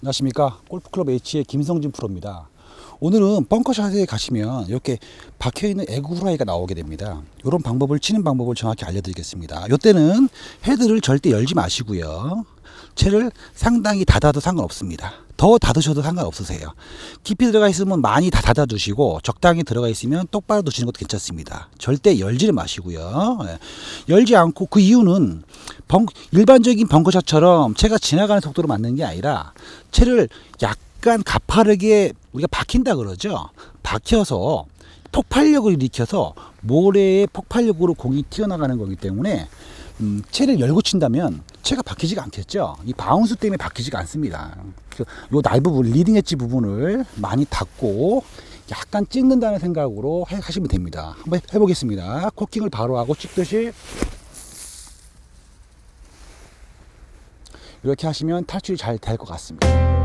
안녕하십니까? 골프클럽 H의 김성진 프로입니다. 오늘은 벙커샷에 가시면 이렇게 박혀있는 에그 후라이가 나오게 됩니다. 이런 방법을 치는 방법을 정확히 알려드리겠습니다. 이때는 헤드를 절대 열지 마시고요 채를 상당히 닫아도 상관없습니다. 더 닫으셔도 상관없으세요. 깊이 들어가 있으면 많이 다 닫아 두시고 적당히 들어가 있으면 똑바로 두시는 것도 괜찮습니다. 절대 열지를 마시고요. 예. 열지 않고 그 이유는 벙, 일반적인 벙커샷처럼 채가 지나가는 속도로 맞는 게 아니라 채를 약간 가파르게 우리가 박힌다 그러죠? 박혀서 폭발력을 일으켜서 모래의 폭발력으로 공이 튀어나가는 거기 때문에 음, 채를 열고 친다면 채가 박히지가 않겠죠. 이 바운스 때문에 박히지가 않습니다. 그요날 부분, 리딩 엣지 부분을 많이 닫고 약간 찍는다는 생각으로 해, 하시면 됩니다. 한번 해보겠습니다. 코킹을 바로 하고 찍듯이 이렇게 하시면 탈출이 잘 될 것 같습니다.